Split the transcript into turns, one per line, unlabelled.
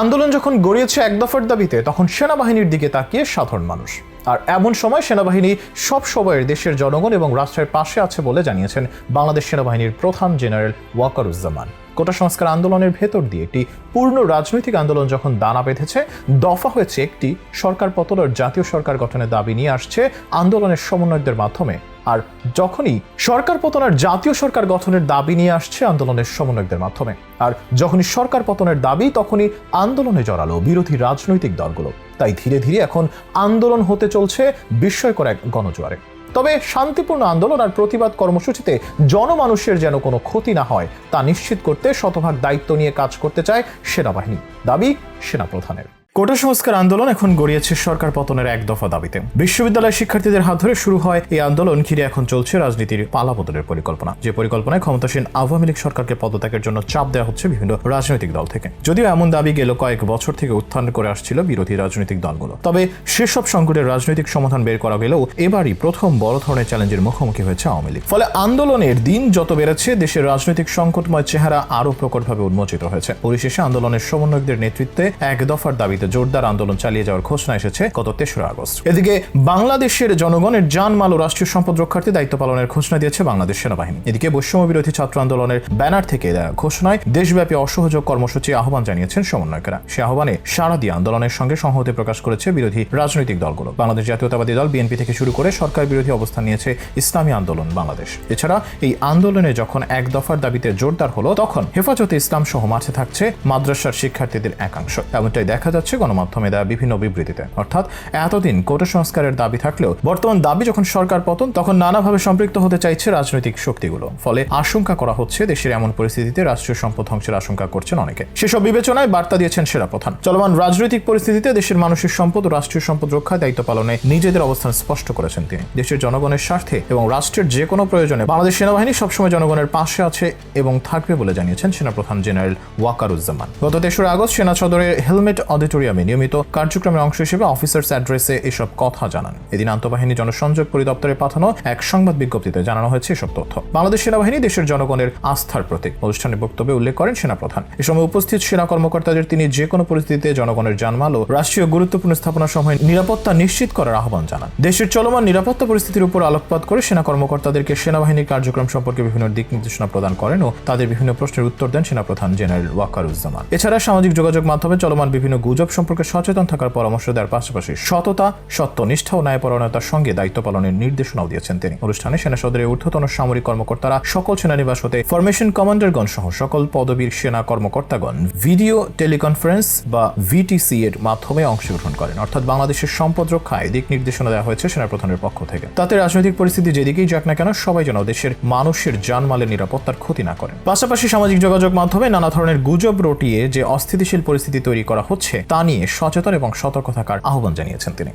আন্দোলন যখন গড়িয়েছে এক দফার দাবিতে, তখন সেনাবাহিনীর দিকে তাকিয়ে সাধারণ মানুষ। আর এমন সময় সেনাবাহিনী সব সময়ের দেশের জনগণ এবং রাষ্ট্রের পাশে আছে বলে জানিয়েছেন বাংলাদেশ সেনাবাহিনীর প্রধান জেনারেল ওয়াকারুজ্জামান। কোটা সংস্কার আন্দোলনের ভেতর দিয়ে একটি পূর্ণ রাজনৈতিক আন্দোলন যখন দানা বেঁধেছে, দফা হয়েছে একটি সরকার পতনের জাতীয় সরকার গঠনের দাবি নিয়ে আসছে আন্দোলনের সমন্বয়কদের মাধ্যমে। আর যখনই সরকার পতনের জাতীয় সরকার গঠনের দাবি নিয়ে আসছে আন্দোলনের সমন্বয়কদের মাধ্যমে। আর যখনই সরকার পতনের দাবি, তখনই আন্দোলনে জড়ালো বিরোধী রাজনৈতিক দলগুলো। তাই ধীরে ধীরে এখন আন্দোলন হতে চলছে বিস্ময়কর এক গণজোয়ারে। তবে শান্তিপূর্ণ আন্দোলন আর প্রতিবাদ কর্মসূচিতে জনমানুষের যেন কোনো ক্ষতি না হয়, তা নিশ্চিত করতে শতভাগ দায়িত্ব নিয়ে কাজ করতে চায় সেনাবাহিনী। দাবি সেনাপ্রধানের। কোটা সংস্কার আন্দোলন এখন গড়িয়েছে সরকার পতনের এক দফা দাবিতে। বিশ্ববিদ্যালয় শিক্ষার্থীদের হাত ধরে শুরু হয় এই আন্দোলন, ঘিরে এখন চলছে রাজনীতির পালাবদলের পরিকল্পনা। যে পরিকল্পনায় ক্ষমতাসীন আওয়ামী লীগ সরকারকে পদত্যাগের জন্য চাপ দেওয়া হচ্ছে বিভিন্ন রাজনৈতিক দল থেকে। যদিও এমন দাবি গেল কয়েক বছর থেকে উত্থান করে আসছিল বিরোধী রাজনৈতিক দলগুলো। তবে সেসব সংকটের রাজনৈতিক সমাধান বের করা গেলেও এবারই প্রথম বড় ধরনের চ্যালেঞ্জের মুখোমুখি হয়েছে আওয়ামী লীগ। ফলে আন্দোলনের দিন যত বেড়েছে, দেশের রাজনৈতিক সংকটময় চেহারা আরও প্রকটভাবে উন্মোচিত হয়েছে। পরিশেষে আন্দোলনের সমন্বয়কদের নেতৃত্বে এক দফার দাবিতে জোরদার আন্দোলন চালিয়ে যাওয়ার ঘোষণা এসেছে গত তেসরা আগস্ট। এদিকে বাংলাদেশের জনগণের জানমাল ও রাষ্ট্রীয় সম্পদ রক্ষার্থে দায়িত্ব পালনের ঘোষণা দিয়েছে বাংলাদেশ সেনাবাহিনী। এদিকে বৈষম্য বিরোধী ছাত্র আন্দোলনের ব্যানার থেকে দেওয়া ঘোষণায় দেশব্যাপী অসহযোগ কর্মসূচি আহ্বান জানিয়েছেন সমন্বয়কেরা। সে আহ্বানে সারা দিয়ে আন্দোলনের সঙ্গে সংহতি প্রকাশ করেছে বিরোধী রাজনৈতিক দলগুলো। বাংলাদেশ জাতীয়তাবাদী দল বিএনপি থেকে শুরু করে সরকার বিরোধী অবস্থান নিয়েছে ইসলামী আন্দোলন বাংলাদেশ। এছাড়া এই আন্দোলনে যখন এক দফার দাবিতে জোরদার হলো, তখন হেফাজতে ইসলাম সহ মাঠে থাকছে মাদ্রাসার শিক্ষার্থীদের একাংশ। এমনটাই দেখা যাচ্ছে গণমাধ্যমে দেওয়া বিভিন্ন বিবৃতিতে। অর্থাৎ এতদিন কোটা সংস্কারের দাবি থাকলেও বর্তমান দাবি যখন সরকার পতন, তখন নানাভাবে সম্পৃক্ত হতে চাইছে রাজনৈতিক শক্তিগুলো। ফলে আশঙ্কা করা হচ্ছে দেশের এমন পরিস্থিতিতে রাষ্ট্রীয় সম্পদ ধ্বংসের আশঙ্কা করছেন অনেকে। সেসব বিবেচনায় বার্তা দিয়েছেন সেরা প্রধান। চলমান রাজনৈতিক পরিস্থিতিতে দেশের মানুষের সম্পদ ও রাষ্ট্রীয় সম্পদ রক্ষায় দায়িত্ব পালনে নিজেদের অবস্থান স্পষ্ট করেছেন তিনি। দেশের জনগণের স্বার্থে এবং রাষ্ট্রের যে কোনো প্রয়োজনে বাংলাদেশ সেনাবাহিনী সবসময় জনগণের পাশে আছে এবং থাকবে বলে জানিয়েছেন সেনাপ্রধান জেনারেল ওয়াকারুজ্জামান। গত তেসরা আগস্ট সেনা সদরের হেলমেট অডিটোরিয়ামে নিয়মিত কার্যক্রমের অংশ হিসেবে অফিসার্স অ্যাড্রেসে এসব কথা জানান। এদিন আন্তঃবাহিনী জনসংযোগ পরিদপ্তরে পাঠানো এক সংবাদ বিজ্ঞপ্তিতে জানানো হয়েছে এসব তথ্য। বাংলাদেশ সেনাবাহিনী দেশের জনগণের আস্থার প্রতীক। অনুষ্ঠানে বক্তব্যে উল্লেখ করেন সেনাপ্রধান। এ সময় উপস্থিত সেনা কর্মকর্তাদের তিনি যে কোনো পরিস্থিতিতে জনগণের জানমাল ও রাষ্ট্রীয় গুরুত্বপূর্ণ স্থাপনা সময় নিরাপত্তা নিশ্চিত করার আহ্বান জানান। দেশের চলমান নিরাপত্তা পরিস্থিতির উপর আলোকপাত করে সেনা কর্মকর্তাদেরকে সেনাবাহিনীর কার্যক্রম সম্পর্কে বিভিন্ন দিক নির্দেশনা প্রদান করেন ও তাদের বিভিন্ন প্রশ্নের উত্তর দেন সেনাপ্রধান জেনারেল ওয়াকারুজ্জামান। এছাড়া সামাজিক যোগাযোগ মাধ্যমে চলমান বিভিন্ন গুজব সম্পর্কে সচেতন থাকার পরামর্শ দেওয়ার পাশাপাশি সততা, সত্যনিষ্ঠা ও ন্যায়পরায়ণতার সঙ্গে দায়িত্ব পালনের নির্দেশনাও দিয়েছেন তিনি। অনুষ্ঠানে সেনা সদরের ঊর্ধ্বতন সামরিক কর্মকর্তারা সকল সেনানিবাস হতে ফরমেশন কমান্ডারগণ সহ সকল পদবীর সেনা কর্মকর্তাগণ ভিডিও টেলিকনফারেন্স বা ভিটিসি এর মাধ্যমে অংশগ্রহণ করেন। অর্থাৎ বাংলাদেশের সম্পদ রক্ষায় দিক নির্দেশনা দেওয়া হয়েছে সেনাপ্রধানের পক্ষ থেকে। তাতে রাজনৈতিক পরিস্থিতি যেদিকেই যাক না কেন, সবাই যেন দেশের মানুষের জানমালের নিরাপত্তার ক্ষতি না করেন। পাশাপাশি সামাজিক যোগাযোগ মাধ্যমে নানা ধরনের গুজব রটিয়ে যে অস্থিতিশীল পরিস্থিতি তৈরি করা হচ্ছে, তা নিয়ে সচেতন এবং সতর্ক থাকার আহ্বান জানিয়েছেন তিনি।